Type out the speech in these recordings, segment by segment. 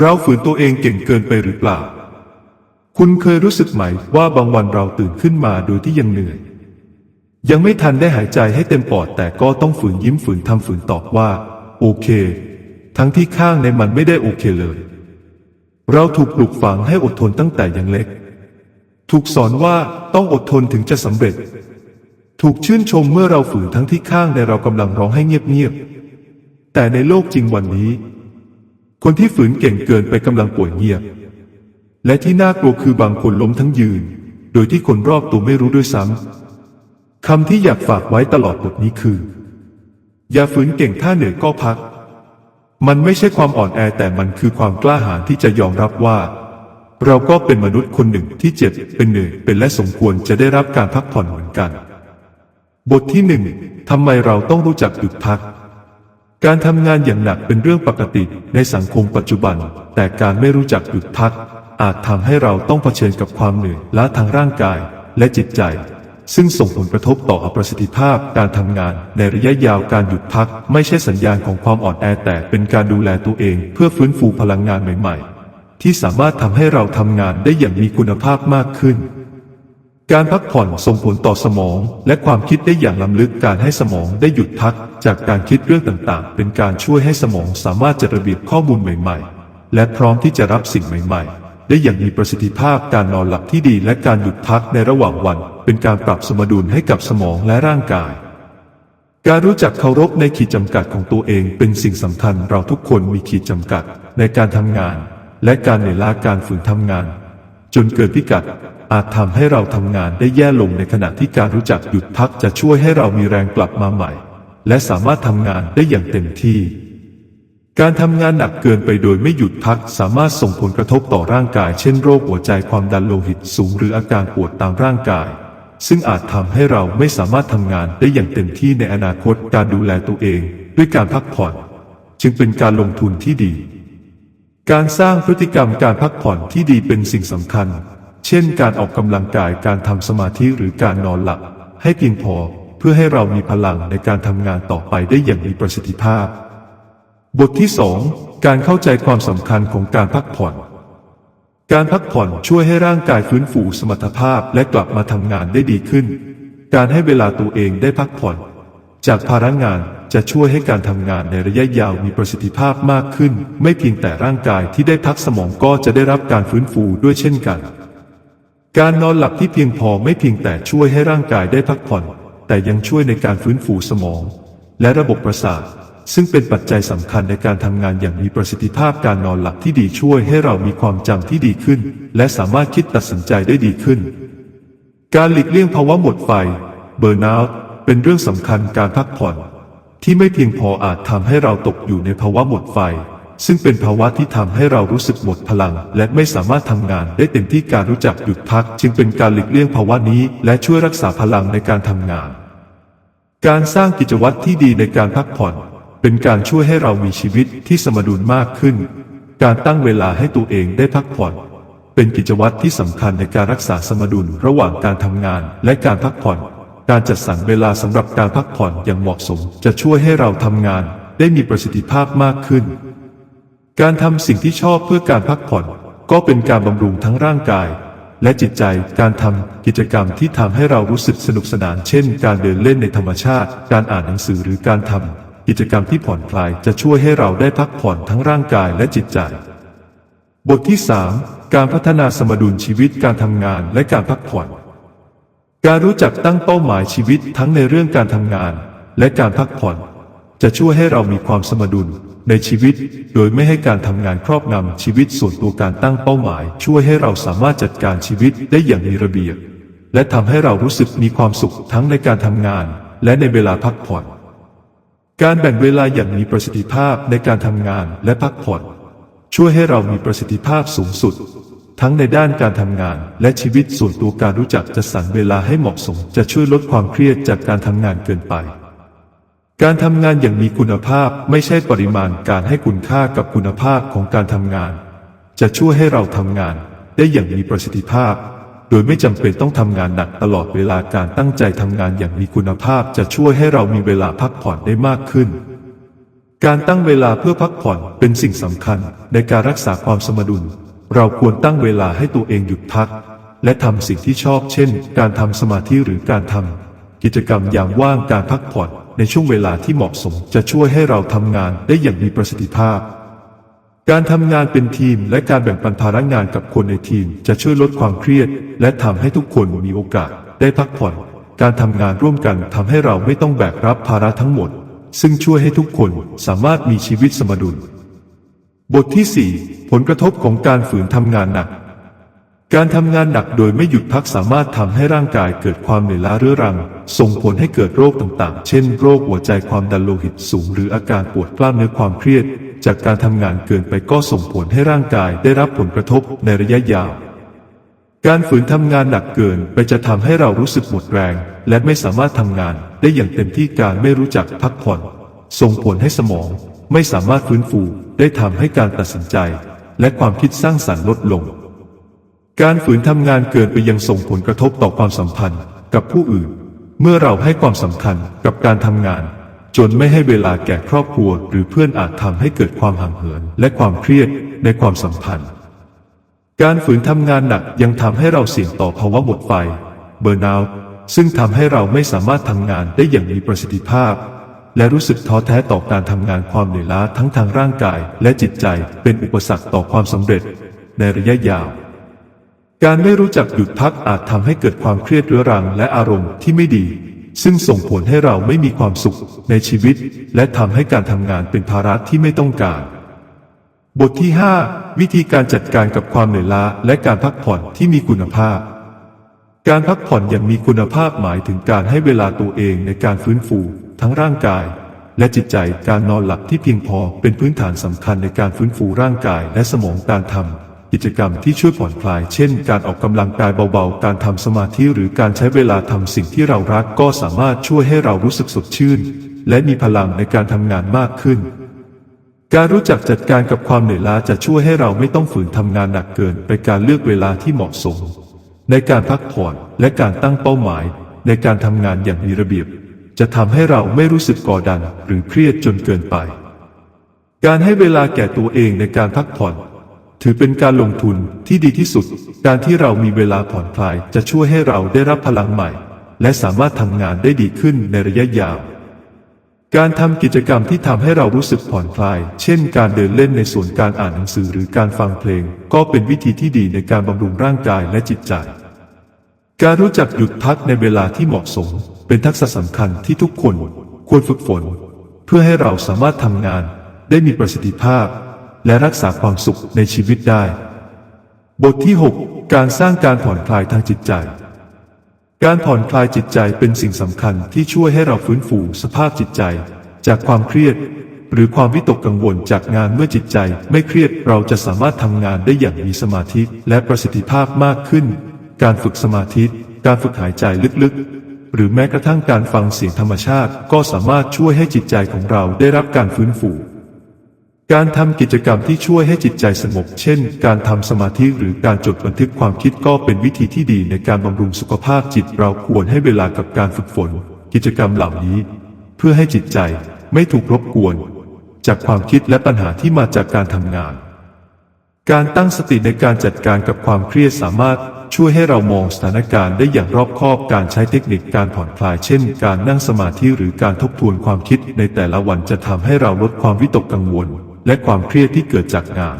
เราฝืนตัวเองเก่งเกินไปหรือเปล่า คุณเคยรู้สึกไหมว่าบางวันเราตื่นขึ้นมาโดยที่ยังเหนื่อย ยังไม่ทันได้หายใจให้เต็มปอดแต่ก็ต้องฝืนยิ้มฝืนทำฝืนตอบว่า โอเค ทั้งที่ข้างในมันไม่ได้โอเคเลย เราถูกปลูกฝังให้อดทนตั้งแต่ยังเล็ก ถูกสอนว่าต้องอดทนถึงจะสำเร็จ ถูกชื่นชมเมื่อเราฝืนทั้งที่ข้างในเรากำลังร้องให้เงียบๆแต่ในโลกจริงวันนี้ คนที่ฝืนเก่งเกินไปกำลังป่วยเงียบ และที่น่ากลัวคือบางคนล้มทั้งยืน โดยที่คนรอบตัวไม่รู้ด้วยซ้ำคำที่อยากฝากไว้ตลอดบทนี้คือ อย่าฝืนเก่งถ้าเหนื่อยก็พัก มันไม่ใช่ความอ่อนแอแต่มันคือความกล้าหาญที่จะยอมรับว่า เราก็เป็นมนุษย์คนหนึ่งที่เจ็บเป็นเหนื่อยเป็นและสมควรจะได้รับการพักผ่อนเหมือนกัน บทที่หนึ่งทำไมเราต้องรู้จักหยุดพัก การทำงานอย่างหนักเป็นเรื่องปกติในสังคมปัจจุบัน แต่การไม่รู้จักหยุดพัก อาจทำให้เราต้องเผชิญกับความเหนื่อยล้าทางร่างกายและจิตใจ ซึ่งส่งผลกระทบต่อประสิทธิภาพการทำงานในระยะยาวการหยุดพัก ไม่ใช่สัญญาณของความอ่อนแอแต่เป็นการดูแลตัวเอง เพื่อฟื้นฟูพลังงานใหม่ ๆ ที่สามารถทำให้เราทำงานได้อย่างมีคุณภาพมากขึ้น การพักผ่อนส่งผลต่อสมอง และความคิดได้อย่างล้ำลึกการให้สมองได้หยุดพัก จากการคิดเรื่องต่างๆ เป็นการช่วยให้สมองสามารถจัดระเบียบข้อมูลใหม่ ๆ และพร้อมที่จะรับสิ่งใหม่ ๆ ได้อย่างมีประสิทธิภาพการนอนหลับที่ดีและการหยุดพักในระหว่างวัน เป็นการปรับสมดุลให้กับสมองและร่างกาย การรู้จักเคารพในขีดจำกัดของตัวเองเป็นสิ่งสำคัญเราทุกคนมีขีดจำกัดในการทำงาน และการเหนื่อยล้าการฝืนทำงาน จนเกิดพิกัด อาจทำให้เราทำงานได้แย่ลงในขณะที่การรู้จักหยุดพักจะช่วยให้เรามีแรงกลับมาใหม่ และสามารถทำงานได้อย่างเต็มที่ การทำงานหนักเกินไปโดยไม่หยุดพักสามารถส่งผลกระทบต่อร่างกาย เช่นโรคหัวใจความดันโลหิตสูงหรืออาการปวดตามร่างกาย ซึ่งอาจทำให้เราไม่สามารถทำงานได้อย่างเต็มที่ในอนาคตการดูแลตัวเอง ด้วยการพักผ่อน จึงเป็นการลงทุนที่ดี การสร้างพฤติกรรมการพักผ่อนที่ดีเป็นสิ่งสำคัญ เช่น การออกกำลังกาย การทำสมาธิหรือการนอนหลับ ให้เพียงพอเพื่อให้เรามีพลังในการทำงานต่อไปได้อย่างมีประสิทธิภาพ บทที่ 2 การเข้าใจความสำคัญของการพักผ่อน การพักผ่อนช่วยให้ร่างกายฟื้นฟูสมรรถภาพและกลับมาทำงานได้ดีขึ้น การให้เวลาตัวเองได้พักผ่อน จากภาระงาน จะช่วยให้การทำงานในระยะยาวมีประสิทธิภาพมากขึ้น ไม่เพียงแต่ร่างกายที่ได้พักสมองก็จะได้รับการฟื้นฟูด้วยเช่นกัน การนอนหลับที่เพียงพอไม่เพียงแต่ช่วยให้ร่างกายได้พักผ่อน แต่ยังช่วยในการฟื้นฟูสมอง และระบบประสาทซึ่งเป็นปัจจัยสำคัญในการทำงานอย่างมีประสิทธิภาพการนอนหลับที่ดีช่วยให้เรามีความจำที่ดีขึ้น และสามารถคิดตัดสินใจได้ดีขึ้น การหลีกเลี่ยงภาวะหมดไฟ เบอร์นเอาท์เป็นเรื่องสำคัญการพักผ่อน ที่ไม่เพียงพออาจทำให้เราตกอยู่ในภาวะหมดไฟ ซึ่งเป็นภาวะที่ทำให้เรารู้สึกหมดพลัง และไม่สามารถทำงานได้เต็มที่การรู้จักหยุดพัก จึงเป็นการหลีกเลี่ยงภาวะนี้ และช่วยรักษาพลังในการทำงาน การสร้างกิจวัตรที่ดีในการพักผ่อน เป็นการช่วยให้เรามีชีวิตที่สมดุลมากขึ้น การตั้งเวลาให้ตัวเองได้พักผ่อน เป็นกิจวัตรที่สำคัญในการรักษาสมดุลระหว่างการทำงานและการพักผ่อน การจัดสรรเวลาสำหรับการพักผ่อนอย่างเหมาะสม จะช่วยให้เราทำงานได้มีประสิทธิภาพมากขึ้น การทำสิ่งที่ชอบเพื่อการพักผ่อน ก็เป็นการบำรุงทั้งร่างกาย และจิตใจการทำกิจกรรมที่ทำให้เรารู้สึกสนุกสนาน เช่น การเดินเล่นในธรรมชาติ การอ่านหนังสือหรือการทำกิจกรรมที่ผ่อนคลายจะช่วยให้เราได้พักผ่อนทั้งร่างกายและจิตใจ บทที่ 3 การพัฒนาสมดุลชีวิตการทำงานและการพักผ่อน การรู้จักตั้งเป้าหมายชีวิตทั้งในเรื่องการทำงาน และการพักผ่อน จะช่วยให้เรามีความสมดุลในชีวิต โดยไม่ให้การทำงานครอบงำชีวิตส่วนตัวการตั้งเป้าหมาย ช่วยให้เราสามารถจัดการชีวิตได้อย่างมีระเบียบ และทำให้เรารู้สึกมีความสุขทั้งในการทำงาน และในเวลาพักผ่อน การแบ่งเวลาอย่างมีประสิทธิภาพในการทำงานและพักผ่อน ช่วยให้เรามีประสิทธิภาพสูงสุด ทั้งในด้านการทำงาน และชีวิตส่วนตัวการรู้จักจัดสรรเวลาให้เหมาะสม จะช่วยลดความเครียดจากการทำงานเกินไป การทำงานอย่างมีคุณภาพไม่ใช่ปริมาณการให้คุณค่ากับคุณภาพของการทำงาน จะช่วยให้เราทำงาน ได้อย่างมีประสิทธิภาพ โดยไม่จำเป็นต้องทำงานหนักตลอดเวลาการตั้งใจทำงานอย่างมีคุณภาพ จะช่วยให้เรามีเวลาพักผ่อนได้มากขึ้นการตั้งเวลาเพื่อพักผ่อนเป็นสิ่งสำคัญในการรักษาความสมดุล เราควรตั้งเวลาให้ตัวเองหยุดพัก และทำสิ่งที่ชอบเช่น การทำสมาธิหรือการทำกิจกรรมยามว่างการพักผ่อนในช่วงเวลาที่เหมาะสมจะช่วยให้เราทำงานได้อย่างมีประสิทธิภาพ การทำงานเป็นทีมและการแบ่งปันภาระงานกับคนในทีม จะช่วยลดความเครียด และทำให้ทุกคนมีโอกาสได้พักผ่อน การทำงานร่วมกันทำให้เราไม่ต้องแบกรับภาระทั้งหมด ซึ่งช่วยให้ทุกคนสามารถมีชีวิตสมดุล บทที่ 4 ผลกระทบของการฝืนทำงานหนัก การทำงานหนักโดยไม่หยุดพักสามารถทำให้ร่างกายเกิดความเหนื่อยล้าเรื้อรัง ส่งผลให้เกิดโรคต่างๆ เช่นโรคหัวใจความดันโลหิตสูง หรืออาการปวดกล้ามเนื้อความเครียด จากการทำงานเกินไปก็ส่งผลให้ร่างกายได้รับผลกระทบในระยะยาว การฝืนทำงานหนักเกินไปจะทำให้เรารู้สึกหมดแรง และไม่สามารถทำงานได้อย่างเต็มที่การไม่รู้จักพักผ่อน ส่งผลให้สมองไม่สามารถฟื้นฟู ได้ทำให้การตัดสินใจ และความคิดสร้างสรรค์ลดลง การฝืนทำงานเกินไปยังส่งผลกระทบต่อความสัมพันธ์กับผู้อื่น เมื่อเราให้ความสำคัญกับการทำงาน จนไม่ให้เวลาแก่ครอบครัว หรือเพื่อนอาจทำให้เกิดความห่างเหิน และความเครียดในความสัมพันธ์ การฝืนทำงานหนักยังทำให้เราเสี่ยงต่อภาวะหมดไฟ เบอร์นอาท์ซึ่งทำให้เราไม่สามารถทำงานได้อย่างมีประสิทธิภาพ และรู้สึกท้อแท้ต่อการทำงานความเหนื่อยล้าทั้งทางร่างกายและจิตใจเป็นอุปสรรคต่อความสำเร็จ ในระยะยาว การไม่รู้จักหยุดพักอาจทำให้เกิดความเครียดเรื้อรังและอารมณ์ที่ไม่ดี ซึ่งส่งผลให้เราไม่มีความสุขในชีวิต และทำให้การทำงานเป็นภาระที่ไม่ต้องการ บทที่ 5 วิธีการจัดการกับความเหนื่อยล้าและการพักผ่อนที่มีคุณภาพการพักผ่อนอย่างมีคุณภาพหมายถึงการให้เวลาตัวเองในการฟื้นฟู ทั้งร่างกาย และจิตใจการนอนหลับที่เพียงพอเป็นพื้นฐานสำคัญในการฟื้นฟูร่างกายและสมองการทำกิจกรรมที่ช่วยผ่อนคลาย เช่น การออกกำลังกายเบาๆ การทำสมาธิหรือการใช้เวลาทำสิ่งที่เรารักก็สามารถช่วยให้เรารู้สึกสดชื่น และมีพลังในการทำงานมากขึ้นการรู้จักจัดการกับความเหนื่อยล้าจะช่วยให้เราไม่ต้องฝืนทำงานหนักเกิน ไปการเลือกเวลาที่เหมาะสม ในการพักผ่อนและการตั้งเป้าหมาย ในการทำงานอย่างมีระเบียบ จะทำให้เราไม่รู้สึกกดดันหรือเครียดจนเกินไป การให้เวลาแก่ตัวเองในการพักผ่อน ถือเป็นการลงทุนที่ดีที่สุด การที่เรามีเวลาผ่อนคลายจะช่วยให้เราได้รับพลังใหม่ และสามารถทำงานได้ดีขึ้นในระยะยาว การทำกิจกรรมที่ทำให้เรารู้สึกผ่อนคลาย เช่น การเดินเล่นในสวนการอ่านหนังสือหรือการฟังเพลง ก็เป็นวิธีที่ดีในการบำรุงร่างกายและจิตใจ การรู้จักหยุดพักในเวลาที่เหมาะสม เป็นทักษะสำคัญที่ทุกคนควรฝึกฝน เพื่อให้เราสามารถทำงานได้มีประสิทธิภาพ และรักษาความสุขในชีวิตได้ บทที่ 6 การสร้างการผ่อนคลายทางจิตใจ การผ่อนคลายจิตใจเป็นสิ่งสำคัญที่ช่วยให้เราฟื้นฟูสภาพจิตใจ จากความเครียด หรือความวิตกกังวลจากงานเมื่อจิตใจ ไม่เครียดเราจะสามารถทำงานได้อย่างมีสมาธิและประสิทธิภาพมากขึ้น การฝึกสมาธิ การฝึกหายใจลึกๆ หรือแม้กระทั่งการฟังเสียงธรรมชาติ ก็สามารถช่วยให้จิตใจของเราได้รับการฟื้นฟู การทำกิจกรรมที่ช่วยให้จิตใจสงบ เช่น การทำสมาธิหรือการจดบันทึกความคิดก็เป็นวิธีที่ดีในการบำรุงสุขภาพจิต เราควรให้เวลากับการฝึกฝน กิจกรรมเหล่านี้ เพื่อให้จิตใจไม่ถูกรบกวน จากความคิดและปัญหาที่มาจากการทำงาน การตั้งสติในการจัดการกับความเครียดสามารถช่วยให้เรามองสถานการณ์ได้อย่างรอบคอบการใช้เทคนิคการผ่อนคลายเช่น การนั่งสมาธิหรือการทบทวนความคิดในแต่ละวันจะทำให้เราลดความวิตกกังวล และความเครียดที่เกิดจากงาน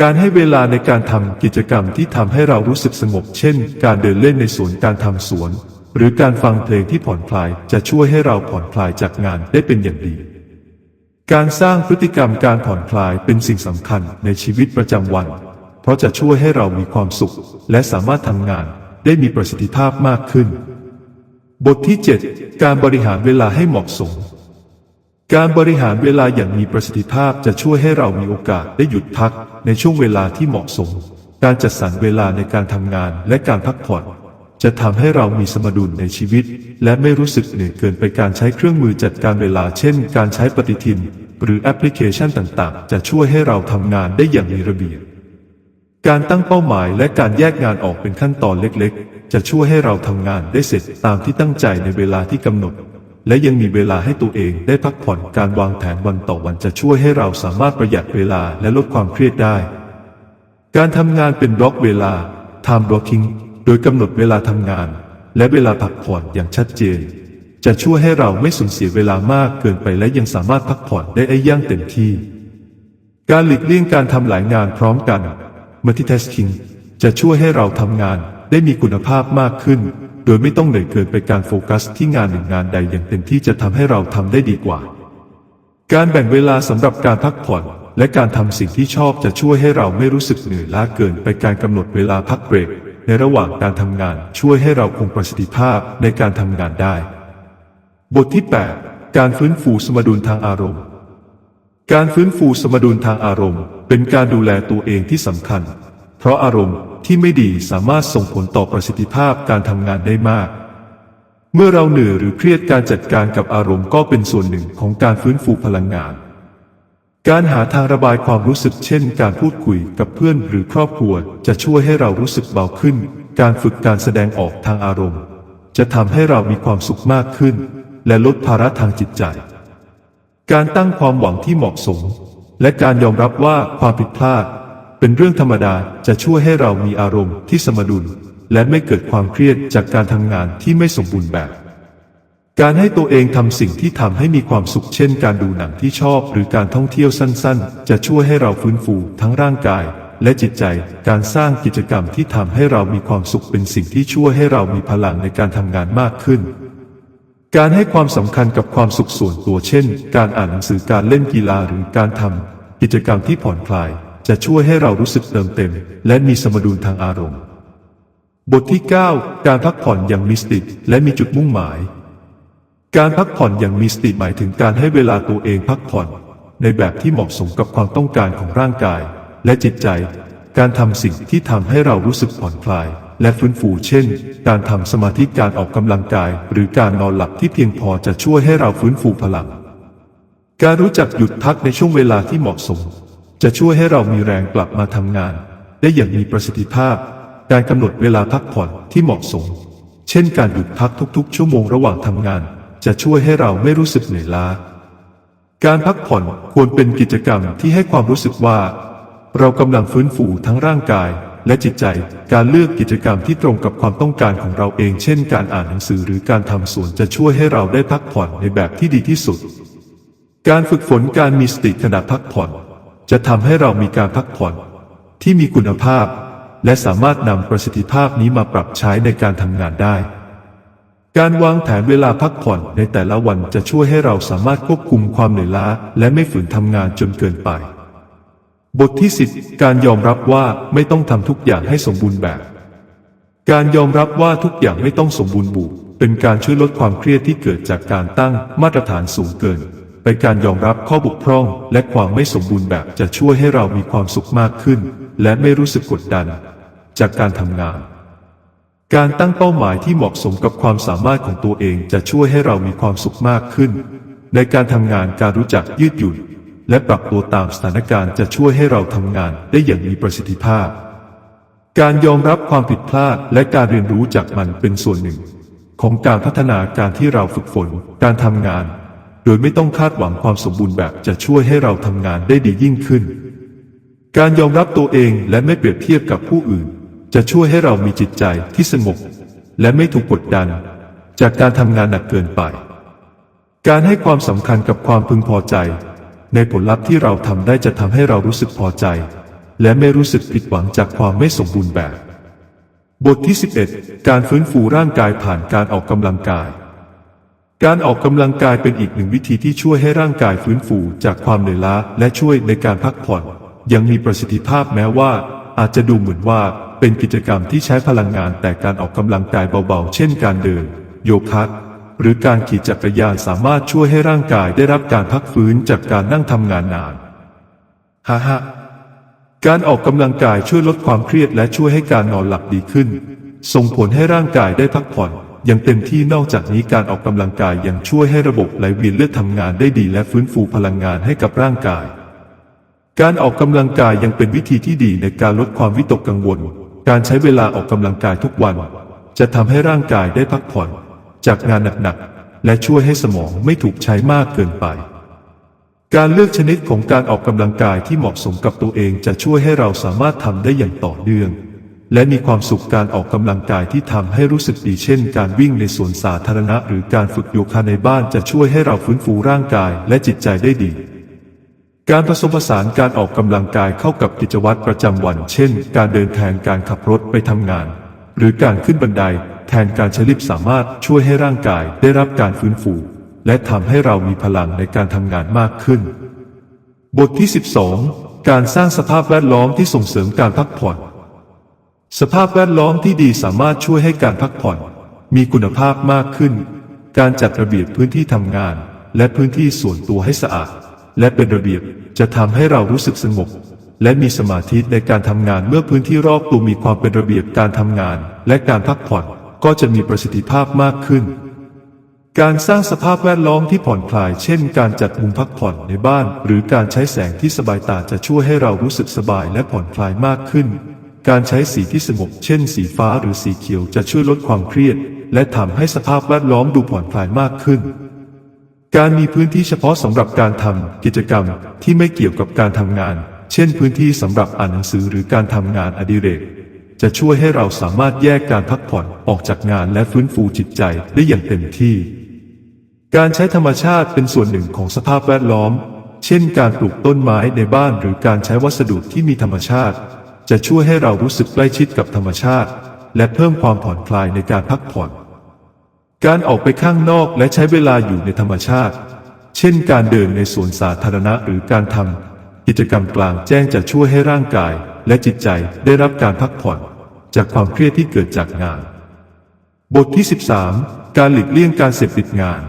การให้เวลาในการทำกิจกรรมที่ทำให้เรารู้สึกสงบ เช่น การเดินเล่นในสวนการทำสวน หรือการฟังเพลงที่ผ่อนคลายจะช่วยให้เราผ่อนคลายจากงานได้เป็นอย่างดี การสร้างพฤติกรรมการผ่อนคลายเป็นสิ่งสำคัญในชีวิตประจำวัน เพราะจะช่วยให้เรามีความสุข และสามารถทำงานได้มีประสิทธิภาพมากขึ้น บทที่ 7 การบริหารเวลาให้เหมาะสม การบริหารเวลาอย่างมีประสิทธิภาพจะช่วยให้เรามีโอกาสได้หยุดพักในช่วงเวลาที่เหมาะสม การจัดสรรเวลาในการทำงานและการพักผ่อน จะทำให้เรามีสมดุลในชีวิต และไม่รู้สึกเหนื่อยเกินไปการใช้เครื่องมือจัดการเวลาเช่น การใช้ปฏิทิน หรือแอปพลิเคชันต่างๆ จะช่วยให้เราทำงานได้อย่างมีระเบียบการตั้งเป้าหมายและการแยกงานออกเป็นขั้นตอนเล็กๆ จะช่วยให้เราทำงานได้เสร็จตามที่ตั้งใจในเวลาที่กำหนด และยังมีเวลาให้ตัวเองได้พักผ่อนการวางแผนวันต่อวันจะช่วยให้เราสามารถประหยัดเวลาและลดความเครียดได้ การทำงานเป็นบล็อกเวลา time blocking ดยกำหนดเวลาทำงาน และเวลาพักผ่อนอย่างชัดเจน จะช่วยให้เราไม่สูญเสียเวลามากเกินไปและยังสามารถพักผ่อนได้ไอ้ย่างเต็มที่ การหลีกเลี่ยงการทำหลายงานพร้อมกัน multitasking จะช่วยให้เราทำงานได้มีคุณภาพมากขึ้น โดยไม่ต้องเหนื่อยเกินไปการโฟกัสที่งานหนึ่งงานใดอย่างเต็มที่จะทำให้เราทำได้ดีกว่า การแบ่งเวลาสำหรับการพักผ่อนและการทำสิ่งที่ชอบจะช่วยให้เราไม่รู้สึกเหนื่อยล้าเกินไปการกำหนดเวลาพักเบรก ในระหว่างการทำงานช่วยให้เราคงประสิทธิภาพในการทำงานได้ บทที่ 8 การฟื้นฟูสมดุลทางอารมณ์ การฟื้นฟูสมดุลทางอารมณ์ เป็นการดูแลตัวเองที่สำคัญ เพราะอารมณ์ที่ไม่ดีสามารถส่งผลต่อประสิทธิภาพการทำงานได้มาก เมื่อเราเหนื่อยหรือเครียดการจัดการกับอารมณ์ก็เป็นส่วนหนึ่งของการฟื้นฟูพลังงาน การหาทางระบายความรู้สึกเช่น การพูดคุยกับเพื่อนหรือครอบครัว จะช่วยให้เรารู้สึกเบาขึ้น การฝึกการแสดงออกทางอารมณ์ จะทำให้เรามีความสุขมากขึ้น และลดภาระทางจิตใจ การตั้งความหวังที่เหมาะสม และการยอมรับว่าความผิดพลาด เป็นเรื่องธรรมดาจะช่วยให้เรามีอารมณ์ที่สมดุล และไม่เกิดความเครียดจากการทำงานที่ไม่สมบูรณ์แบบ การให้ตัวเองทำสิ่งที่ทำให้มีความสุขเช่นการดูหนังที่ชอบหรือการท่องเที่ยวสั้นๆ จะช่วยให้เราฟื้นฟูทั้งร่างกาย และจิตใจ การสร้างกิจกรรมที่ทำให้เรามีความสุขเป็นสิ่งที่ช่วยให้เรามีพลังในการทำงานมากขึ้น การให้ความสำคัญกับความสุขส่วนตัวเช่น การอ่านหนังสือการเล่นกีฬาหรือการทำกิจกรรมที่ผ่อนคลาย จะช่วยให้เรารู้สึกเติมเต็ม และมีสมดุลทางอารมณ์ บทที่ 9 การพักผ่อนอย่างมีสติและมีจุดมุ่งหมาย การพักผ่อนอย่างมีสติหมายถึงการให้เวลาตัวเองพักผ่อน ในแบบที่เหมาะสมกับความต้องการของร่างกาย และจิตใจ การทำสิ่งที่ทำให้เรารู้สึกผ่อนคลาย และฟื้นฟูเช่น การทำสมาธิการออกกำลังกาย หรือการนอนหลับที่เพียงพอจะช่วยให้เราฟื้นฟูพลัง การรู้จักหยุดพักในช่วงเวลาที่เหมาะสม จะช่วยให้เรามีแรงกลับมาทำงาน ได้อย่างมีประสิทธิภาพ การกำหนดเวลาพักผ่อนที่เหมาะสม เช่น การหยุดพักทุกๆ ชั่วโมงระหว่างทำงาน จะช่วยให้เราไม่รู้สึกเหนื่อยล้า การพักผ่อนควรเป็นกิจกรรมที่ให้ความรู้สึกว่า เรากำลังฟื้นฟูทั้งร่างกายและจิตใจ การเลือกกิจกรรมที่ตรงกับความต้องการของเราเอง เช่น การอ่านหนังสือหรือการทำสวนจะช่วยให้เราได้พักผ่อนในแบบที่ดีที่สุด การฝึกฝนการมีสติขณะพักผ่อน จะทำให้เรามีการพักผ่อน ที่มีคุณภาพ และสามารถนำประสิทธิภาพนี้มาปรับใช้ในการทำงานได้ การวางแผนเวลาพักผ่อนในแต่ละวันจะช่วยให้เราสามารถควบคุมความเหนื่อยล้า และไม่ฝืนทำงานจนเกินไป บทที่ 10 การยอมรับว่าไม่ต้องทำทุกอย่างให้สมบูรณ์แบบ การยอมรับว่าทุกอย่างไม่ต้องสมบูรณ์บุเป็นการช่วยลดความเครียดที่เกิดจากการตั้งมาตรฐานสูงเกินไปการยอมรับข้อบกพร่อง และความไม่สมบูรณ์แบบจะช่วยให้เรามีความสุขมากขึ้น และไม่รู้สึกกดดัน จากการทำงาน การตั้งเป้าหมายที่เหมาะสมกับความสามารถของตัวเองจะช่วยให้เรามีความสุขมากขึ้น ในการทำงานการรู้จักยืดหยุ่น และปรับตัวตามสถานการณ์จะช่วยให้เราทำงานได้อย่างมีประสิทธิภาพ การยอมรับความผิดพลาดและการเรียนรู้จากมันเป็นส่วนหนึ่ง ของการพัฒนาการที่เราฝึกฝนการทำงาน โดยไม่ต้องคาดหวังความสมบูรณ์แบบจะช่วยให้เราทำงานได้ดียิ่งขึ้น การยอมรับตัวเองและไม่เปรียบเทียบกับผู้อื่น จะช่วยให้เรามีจิตใจที่สงบและไม่ถูกกดดัน จากการทำงานหนักเกินไป การให้ความสำคัญกับความพึงพอใจ ในผลลัพธ์ที่เราทำได้จะทำให้เรารู้สึกพอใจ และไม่รู้สึกผิดหวังจากความไม่สมบูรณ์แบบ บทที่ 11 การฟื้นฟูร่างกายผ่านการออกกำลังกาย การออกกำลังกายเป็นอีกหนึ่งวิธีที่ช่วยให้ร่างกายฟื้นฟูจากความเหนื่อยล้าและช่วยในการพักผ่อนยังมีประสิทธิภาพแม้ว่า อาจจะดูเหมือนว่า เป็นกิจกรรมที่ใช้พลังงานแต่การออกกำลังกายเบาๆ เช่นการเดิน โยคะหรือการขี่จักรยานสามารถช่วยให้ร่างกายได้รับการพักฟื้นจากการนั่งทำงานนานฮ่าฮ่าการออกกำลังกายช่วยลดความเครียดและช่วยให้การนอนหลับดีขึ้น ส่งผลให้ร่างกายได้พักผ่อนอย่างเต็มที่นอกจากนี้การออกกำลังกายยังช่วยให้ระบบไหลเวียนเลือดทำงานได้ดีและฟื้นฟูพลังงานให้กับร่างกาย การออกกำลังกายยังเป็นวิธีที่ดีในการลดความวิตกกังวล การใช้เวลาออกกำลังกายทุกวัน จะทำให้ร่างกายได้พักผ่อน จากงานหนักๆ และช่วยให้สมองไม่ถูกใช้มากเกินไป การเลือกชนิดของการออกกำลังกายที่เหมาะสมกับตัวเองจะช่วยให้เราสามารถทำได้อย่างต่อเนื่อง และมีความสุขการออกกำลังกายที่ทำให้รู้สึกดีเช่น การวิ่งในสวนสาธารณะ หรือการฝึกโยคะในบ้านจะช่วยให้เราฟื้นฟูร่างกายและจิตใจได้ดี การผสมผสานการออกกำลังกายเข้ากับกิจวัตรประจำวัน เช่น การเดินแทนการขับรถไปทำงาน หรือการขึ้นบันไดแทนการใช้ลิฟต์สามารถช่วยให้ร่างกายได้รับการฟื้นฟู และทำให้เรามีพลังในการทำงานมากขึ้น บทที่ 12 การสร้างสภาพแวดล้อมที่ส่งเสริมการพักผ่อน สภาพแวดล้อมที่ดีสามารถช่วยให้การพักผ่อน มีคุณภาพมากขึ้น การจัดระเบียบพื้นที่ทำงาน และพื้นที่ส่วนตัวให้สะอาด และเป็นระเบียบ จะทำให้เรารู้สึกสงบและมีสมาธิในการทำงานเมื่อพื้นที่รอบตัวมีความเป็นระเบียบการทำงาน และการพักผ่อนก็จะมีประสิทธิภาพมากขึ้น การสร้างสภาพแวดล้อมที่ผ่อนคลาย เช่น การจัดมุมพักผ่อนในบ้าน หรือการใช้แสงที่สบายตาจะช่วยให้เรารู้สึกสบายและผ่อนคลายมากขึ้น การใช้สีที่สงบ เช่น สีฟ้าหรือสีเขียวจะช่วยลดความเครียด และทำให้สภาพแวดล้อมดูผ่อนคลายมากขึ้น การมีพื้นที่เฉพาะสำหรับการทำกิจกรรมที่ไม่เกี่ยวกับการทำงาน เช่นพื้นที่สำหรับอ่านหนังสือหรือการทำงานอดิเรก จะช่วยให้เราสามารถแยกการพักผ่อนออกจากงานและฟื้นฟูจิตใจได้อย่างเต็มที่ การใช้ธรรมชาติเป็นส่วนหนึ่งของสภาพแวดล้อม เช่น การปลูกต้นไม้ในบ้านหรือการใช้วัสดุที่มีธรรมชาติ จะช่วยให้เรารู้สึกใกล้ชิดกับธรรมชาติ และเพิ่มความผ่อนคลายในการพักผ่อน การออกไปข้างนอกและใช้เวลาอยู่ในธรรมชาติ เช่นการเดินในสวนสาธารณะหรือการทำกิจกรรมกลางแจ้งจะช่วยให้ร่างกายและจิตใจได้รับการพักผ่อน จากความเครียดที่เกิดจากงาน บทที่ 13 การหลีกเลี่ยงการเสพติดงาน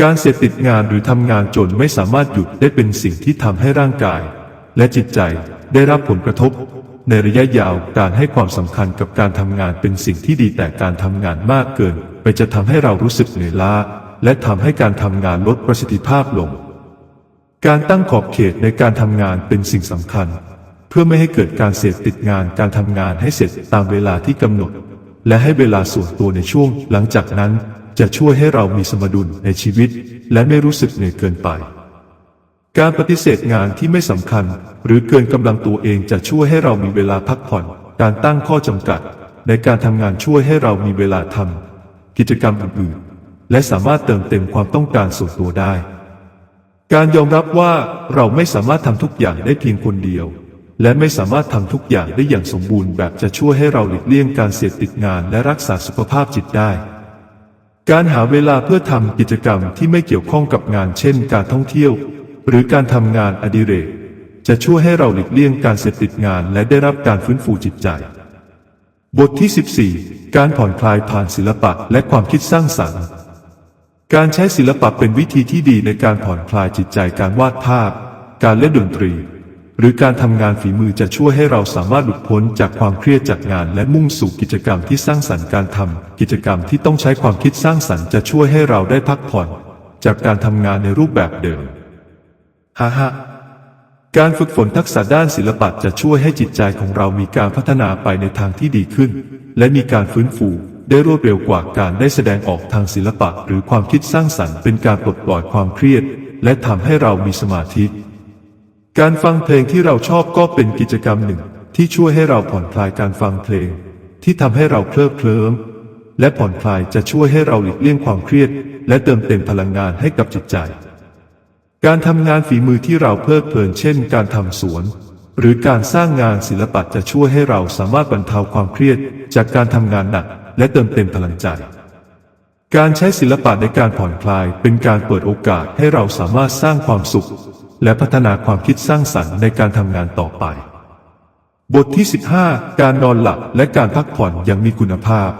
การเสพติดงานหรือทำงานจนไม่สามารถหยุดได้เป็นสิ่งที่ทำให้ร่างกาย และจิตใจได้รับผลกระทบในระยะยาวการให้ความสำคัญกับการทำงานเป็นสิ่งที่ดีแต่การทำงานมากเกิน จะทำให้เรารู้สึกเหนื่อยล้า และทำให้การทำงานลดประสิทธิภาพลง การตั้งขอบเขตในการทำงานเป็นสิ่งสำคัญ เพื่อไม่ให้เกิดการเสพติดงานการทำงานให้เสร็จตามเวลาที่กำหนด และให้เวลาส่วนตัวในช่วง หลังจากนั้นจะช่วยให้เรามีสมดุลในชีวิต และไม่รู้สึกเหนื่อยเกินไปการปฏิเสธงานที่ไม่สำคัญ หรือเกินกำลังตัวเองจะช่วยให้เรามีเวลาพักผ่อน การตั้งข้อจำกัด ในการทำงานช่วยให้เรามีเวลาทำ กิจกรรมอื่นๆ และสามารถเติมเต็มความต้องการส่วนตัวได้ การยอมรับว่าเราไม่สามารถทำทุกอย่างได้เพียงคนเดียว และไม่สามารถทำทุกอย่างได้อย่างสมบูรณ์แบบจะช่วยให้เราหลีกเลี่ยงการเสพติดงานและรักษาสุขภาพจิตได้ การหาเวลาเพื่อทำกิจกรรมที่ไม่เกี่ยวข้องกับงาน เช่น การท่องเที่ยว หรือการทำงานอดิเรกจะช่วยให้เราหลีกเลี่ยงการเสพติดงานและได้รับการฟื้นฟูจิตใจ บทที่ 14 การผ่อนคลายผ่านศิลปะและความคิดสร้างสรรค์ การใช้ศิลปะเป็นวิธีที่ดีในการผ่อนคลายจิตใจการวาดภาพ การเล่นดนตรี หรือการทำงานฝีมือจะช่วยให้เราสามารถหลุดพ้นจากความเครียดจากงาน และมุ่งสู่กิจกรรมที่สร้างสรรค์การทำกิจกรรมที่ต้องใช้ความคิดสร้างสรรค์จะช่วยให้เราได้พักผ่อน จากการทำงานในรูปแบบเดิมฮ่าฮ่า การฝึกฝนทักษะด้านศิลปะจะช่วยให้จิตใจของเรามีการพัฒนาไปในทางที่ดีขึ้น และมีการฟื้นฟูได้รวดเร็วกว่าการได้แสดงออกทางศิลปะ หรือความคิดสร้างสรรค์เป็นการปลดปล่อยความเครียด และทำให้เรามีสมาธิ การฟังเพลงที่เราชอบก็เป็นกิจกรรมหนึ่ง ที่ช่วยให้เราผ่อนคลายการฟังเพลง ที่ทำให้เราเคลิบเคลิ้มและผ่อนคลายจะช่วยให้เราหลีกเลี่ยงความเครียด และเติมเต็มพลังงานให้กับจิตใจ การทำงานฝีมือที่เราเพลิดเพลินเช่น การทำสวน หรือการสร้างงานศิลปะจะช่วยให้เราสามารถบรรเทาความเครียด จากการทำงานหนัก และเติมเต็มพลังใจ การใช้ศิลปะในการผ่อนคลาย เป็นการเปิดโอกาสให้เราสามารถสร้างความสุข และพัฒนาความคิดสร้างสรรค์ในการทำงานต่อไป บทที่ 15 การนอนหลับและการพักผ่อนอย่างมีคุณภาพ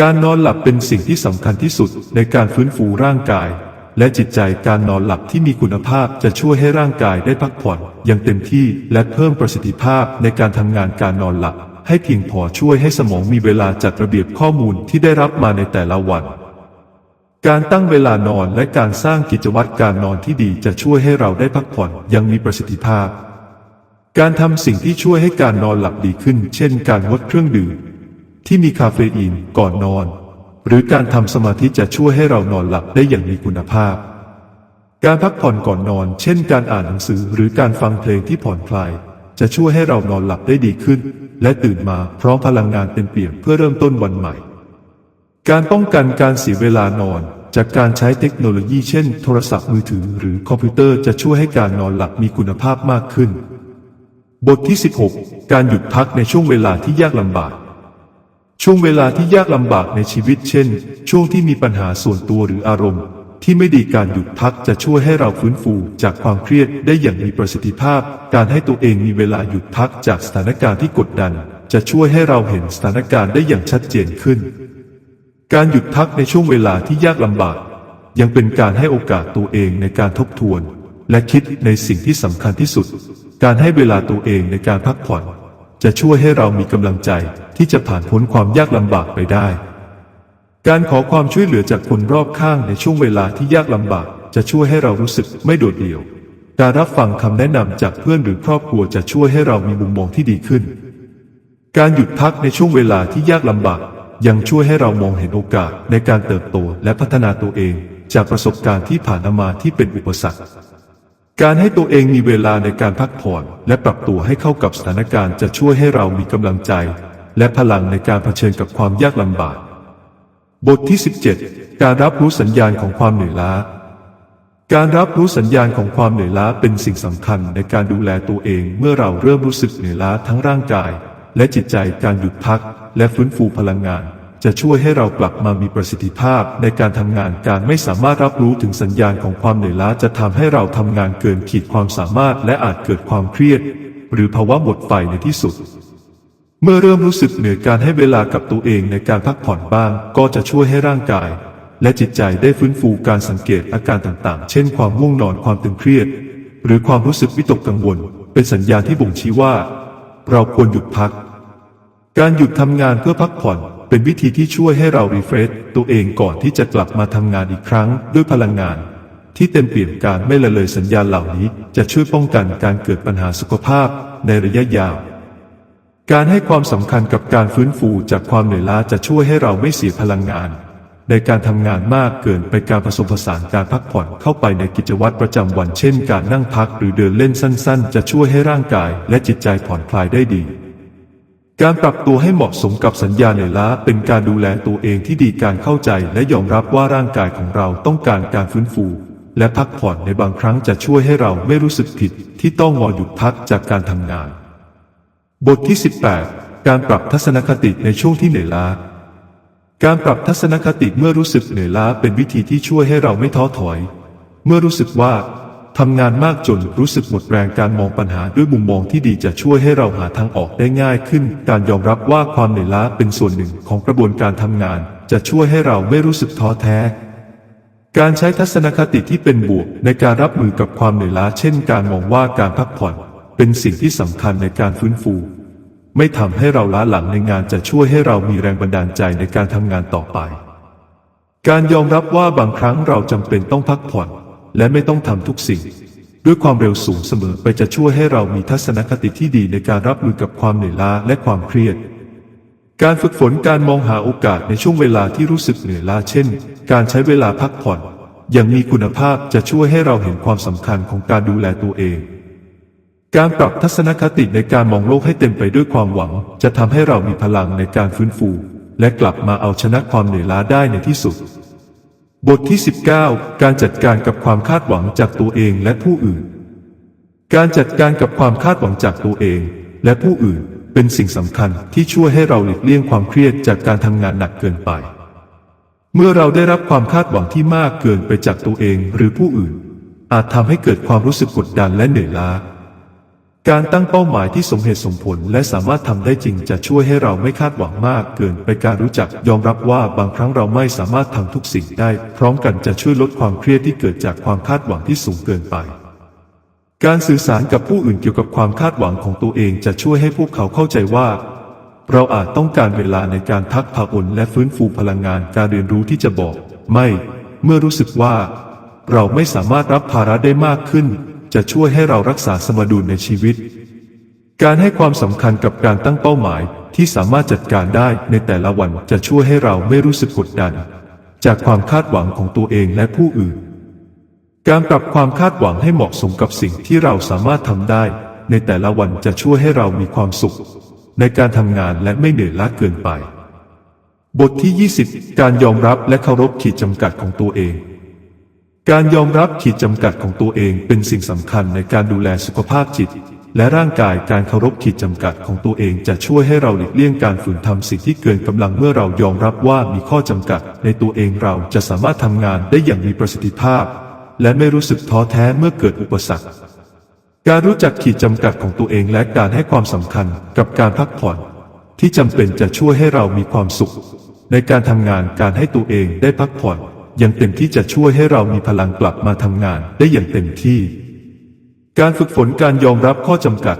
การนอนหลับเป็นสิ่งที่สำคัญที่สุดในการฟื้นฟูร่างกาย และจิตใจการนอนหลับที่มีคุณภาพจะช่วยให้ร่างกายได้พักผ่อนอย่างเต็มที่และเพิ่มประสิทธิภาพในการทำงานการนอนหลับ ให้เพียงพอช่วยให้สมองมีเวลาจัดระเบียบข้อมูลที่ได้รับมาในแต่ละวัน การตั้งเวลานอนและการสร้างกิจวัตรการนอนที่ดีจะช่วยให้เราได้พักผ่อนยังมีประสิทธิภาพ การทำสิ่งที่ช่วยให้การนอนหลับดีขึ้น เช่น การงดเครื่องดื่มที่มีคาเฟอีนก่อนนอน หรือการทำสมาธิจะช่วยให้เรานอนหลับได้อย่างมีคุณภาพ การพักผ่อนก่อนนอน เช่น การอ่านหนังสือหรือการฟังเพลงที่ผ่อนคลาย จะช่วยให้เรานอนหลับได้ดีขึ้น และตื่นมาพร้อมพลังงานเป็นเปี่ยมเพื่อเริ่มต้นวันใหม่ การป้องกันการเสียเวลานอนจากการใช้เทคโนโลยีเช่น โทรศัพท์มือถือหรือคอมพิวเตอร์จะช่วยให้การนอนหลับมีคุณภาพมากขึ้น บทที่ 16 การหยุดพักในช่วงเวลาที่ยากลำบาก ช่วงเวลาที่ยากลำบากในชีวิตเช่น ช่วงที่มีปัญหาส่วนตัวหรืออารมณ์ ที่ไม่ดีการหยุดพักจะช่วยให้เราฟื้นฟูจากความเครียดได้อย่างมีประสิทธิภาพ การให้ตัวเองมีเวลาหยุดพักจากสถานการณ์ที่กดดัน จะช่วยให้เราเห็นสถานการณ์ได้อย่างชัดเจนขึ้น การหยุดพักในช่วงเวลาที่ยากลำบาก ยังเป็นการให้โอกาสตัวเองในการทบทวน และคิดในสิ่งที่สำคัญที่สุด การให้เวลาตัวเองในการพักผ่อน จะช่วยให้เรามีกำลังใจ ที่จะผ่านพ้นความยากลำบากไปได้ การขอความช่วยเหลือจากคนรอบข้างในช่วงเวลาที่ยากลำบาก จะช่วยให้เรารู้สึกไม่โดดเดี่ยว การรับฟังคำแนะนำจากเพื่อนหรือครอบครัวจะช่วยให้เรามีมุมมองที่ดีขึ้น การหยุดพักในช่วงเวลาที่ยากลำบาก ยังช่วยให้เรามองเห็นโอกาสในการเติบโตและพัฒนาตัวเอง จากประสบการณ์ที่ผ่านมาที่เป็นอุปสรรคการให้ตัวเองมีเวลาในการพักผ่อน และปรับตัวให้เข้ากับสถานการณ์จะช่วยให้เรามีกำลังใจ และพลังในการเผชิญกับความยากลำบาก บทที่ 17 การรับรู้สัญญาณของความเหนื่อยล้า การรับรู้สัญญาณของความเหนื่อยล้าเป็นสิ่งสำคัญในการดูแลตัวเองเมื่อเราเริ่มรู้สึกเหนื่อยล้าทั้งร่างกาย และจิตใจการหยุดพัก และฟื้นฟูพลังงาน จะช่วยให้เรากลับมามีประสิทธิภาพในการทำงานการไม่สามารถรับรู้ถึงสัญญาณของความเหนื่อยล้าจะทำให้เราทำงานเกินขีดความสามารถและอาจเกิดความเครียด หรือภาวะหมดไฟในที่สุด เมื่อเริ่มรู้สึกเหนื่อยการให้เวลากับตัวเองในการพักผ่อนบ้าง ก็จะช่วยให้ร่างกาย และจิตใจได้ฟื้นฟูการสังเกตอาการต่างๆ เช่นความง่วงนอนความตึงเครียด หรือความรู้สึกวิตกกังวล เป็นสัญญาณที่บ่งชี้ว่า เราควรหยุดพัก การหยุดทำงานเพื่อพักผ่อนเป็นวิธีที่ช่วยให้เรารีเฟรชตัวเองก่อนที่จะกลับมาทำงานอีกครั้งด้วยพลังงาน ที่เต็มเปี่ยมการไม่ละเลยสัญญาณเหล่านี้ จะช่วยป้องกันการเกิดปัญหาสุขภาพในระยะยาว การให้ความสำคัญกับการฟื้นฟูจากความเหนื่อยล้าจะช่วยให้เราไม่เสียพลังงาน ในการทำงานมากเกินไปการผสมผสานการพักผ่อนเข้าไปในกิจวัตรประจำวันเช่น การนั่งพักหรือเดินเล่นสั้น ๆ จะช่วยให้ร่างกายและจิตใจผ่อนคลายได้ดี การปรับตัวให้เหมาะสมกับสัญญาเหนื่อยล้าเป็นการดูแลตัวเองที่ดีการเข้าใจและยอมรับว่าร่างกายของเราต้องการการฟื้นฟู และพักผ่อนในบางครั้งจะช่วยให้เราไม่รู้สึกผิดที่ต้องงอหยุดพักจากการทำงาน บทที่ 18 การปรับทัศนคติในช่วงที่เหนื่อยล้า การปรับทัศนคติเมื่อรู้สึกเหนื่อยล้าเป็นวิธีที่ช่วยให้เราไม่ท้อถอย เมื่อรู้สึกว่าทำงานมากจนรู้สึกหมดแรงการมองปัญหาด้วยมุมมองที่ดีจะช่วยให้เราหาทางออกได้ง่ายขึ้น การยอมรับว่าความเหนื่อยล้าเป็นส่วนหนึ่งของกระบวนการทำงาน จะช่วยให้เราไม่รู้สึกท้อแท้ การใช้ทัศนคติที่เป็นบวกในการรับมือกับความเหนื่อยล้า เช่น การมองว่าการพักผ่อน เป็นสิ่งที่สำคัญในการฟื้นฟู ไม่ทำให้เราล้าหลังในงานจะช่วยให้เรามีแรงบันดาลใจในการทำงานต่อไป การยอมรับว่าบางครั้งเราจำเป็นต้องพักผ่อน และไม่ต้องทำทุกสิ่ง ด้วยความเร็วสูงเสมอไปจะช่วยให้เรามีทัศนคติที่ดีในการรับมือกับความเหนื่อยล้าและความเครียด การฝึกฝนการมองหาโอกาสในช่วงเวลาที่รู้สึกเหนื่อยล้าเช่น การใช้เวลาพักผ่อน อย่างมีคุณภาพจะช่วยให้เราเห็นความสำคัญของการดูแลตัวเอง การปรับทัศนคติในการมองโลกให้เต็มไปด้วยความหวัง จะทำให้เรามีพลังในการฟื้นฟู และกลับมาเอาชนะความเหนื่อยล้าได้ในที่สุด บทที่ 19 การจัดการกับความคาดหวังจากตัวเองและผู้อื่น การจัดการกับความคาดหวังจากตัวเอง และผู้อื่นเป็นสิ่งสำคัญที่ช่วยให้เราหลีกเลี่ยงความเครียดจากการทำงานหนักเกินไป เมื่อเราได้รับความคาดหวังที่มากเกินไปจากตัวเองหรือผู้อื่น อาจทำให้เกิดความรู้สึกกดดันและเหนื่อยล้า การตั้งเป้าหมายที่สมเหตุสมผลและสามารถทำได้จริงจะช่วยให้เราไม่คาดหวังมาก เกินไปการรู้จักยอมรับว่าบางครั้งเราไม่สามารถทำทุกสิ่งได้ พร้อมกันจะช่วยลดความเครียดที่เกิดจากความคาดหวังที่สูงเกินไป การสื่อสารกับผู้อื่นเกี่ยวกับความคาดหวังของตัวเองจะช่วยให้พวกเขาเข้าใจว่า เราอาจต้องการเวลาในการพักผ่อนและฟื้นฟูพลังงานการเรียนรู้ที่จะบอก ไม่ เมื่อรู้สึกว่า เราไม่สามารถรับภาระได้มากขึ้น จะช่วยให้เรารักษาสมดุลในชีวิต การให้ความสำคัญกับการตั้งเป้าหมายที่สามารถจัดการได้ในแต่ละวันจะช่วยให้เราไม่รู้สึกกดดัน จากความคาดหวังของตัวเองและผู้อื่น การปรับความคาดหวังให้เหมาะสมกับสิ่งที่เราสามารถทำได้ ในแต่ละวันจะช่วยให้เรามีความสุข ในการทำงานและไม่เหนื่อยล้าเกินไป บทที่ 20 การยอมรับและเคารพขีดจำกัดของตัวเอง การยอมรับขีดจำกัดของตัวเองเป็นสิ่งสำคัญในการดูแลสุขภาพจิต และร่างกายการเคารพขีดจำกัดของตัวเองจะช่วยให้เราหลีกเลี่ยงการฝืนทำสิ่งที่เกินกำลังเมื่อเรายอมรับว่ามีข้อจำกัด ในตัวเองเราจะสามารถทำงานได้อย่างมีประสิทธิภาพ และไม่รู้สึกท้อแท้เมื่อเกิดอุปสรรค การรู้จักขีดจำกัดของตัวเองและการให้ความสำคัญกับการพักผ่อน ที่จำเป็นจะช่วยให้เรามีความสุข ในการทำงานการให้ตัวเองได้พักผ่อน อย่างเต็มที่จะช่วยให้เรามีพลังกลับมาทำงานได้อย่างเต็มที่ การฝึกฝนการยอมรับข้อจำกัด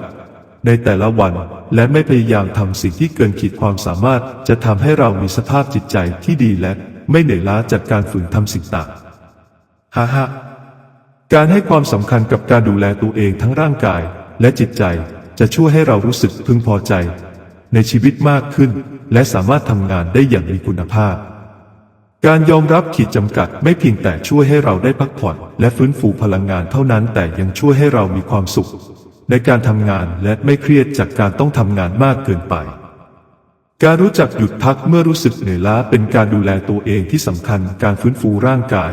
ในแต่ละวันและไม่พยายามทำสิ่งที่เกินขีดความสามารถ จะทำให้เรามีสภาพจิตใจที่ดีและไม่เหนื่อยล้าจากการฝืนทำสิ่งต่างฮ่าฮ่าการให้ความสำคัญกับการดูแลตัวเองทั้งร่างกายและจิตใจจะช่วยให้เรารู้สึกพึงพอใจ ในชีวิตมากขึ้น และสามารถทำงานได้อย่างมีคุณภาพ การยอมรับขีดจำกัดไม่เพียงแต่ช่วยให้เราได้พักผ่อน และฟื้นฟูพลังงานเท่านั้น แต่ยังช่วยให้เรามีความสุข ในการทำงานและไม่เครียดจากการต้องทำงานมากเกินไป การรู้จักหยุดพักเมื่อรู้สึกเหนื่อยล้าเป็นการดูแลตัวเองที่สำคัญการฟื้นฟูร่างกาย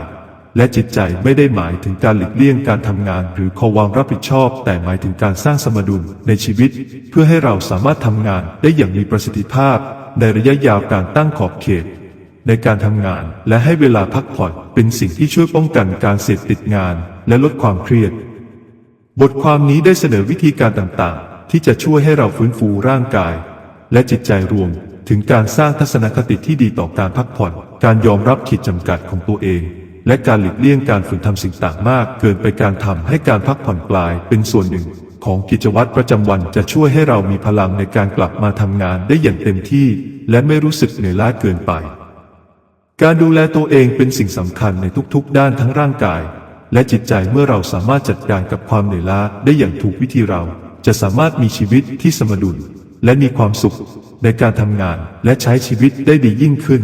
และจิตใจไม่ได้หมายถึงการหลีกเลี่ยงการทำงาน หรือขอวางรับผิดชอบ แต่หมายถึงการสร้างสมดุลในชีวิต เพื่อให้เราสามารถทำงานได้อย่างมีประสิทธิภาพ ในระยะยาวการตั้งขอบเขต ในการทำงาน และให้เวลาพักผ่อนเป็นสิ่งที่ช่วยป้องกันการเสพติดงาน และลดความเครียด บทความนี้ได้เสนอวิธีการต่างๆ ที่จะช่วยให้เราฟื้นฟูร่างกาย และจิตใจรวม ถึงการสร้างทัศนคติที่ดีต่อการพักผ่อน การยอมรับขีดจำกัดของตัวเอง และการหลีกเลี่ยงการฝืนทำสิ่งต่างมาก เกินไปการทำให้การพักผ่อนกลายเป็นส่วนหนึ่งของกิจวัตรประจำวันจะช่วยให้เรามีพลังในการกลับมาทำงานได้อย่างเต็มที่ และไม่รู้สึกเหนื่อยล้าเกินไป การดูแลตัวเองเป็นสิ่งสำคัญในทุกๆ ด้านทั้งร่างกาย และจิตใจเมื่อเราสามารถจัดการกับความเหนื่อยล้าได้อย่างถูกวิธีเรา จะสามารถมีชีวิตที่สมดุล และมีความสุขในการทำงานและใช้ชีวิตได้ดียิ่งขึ้น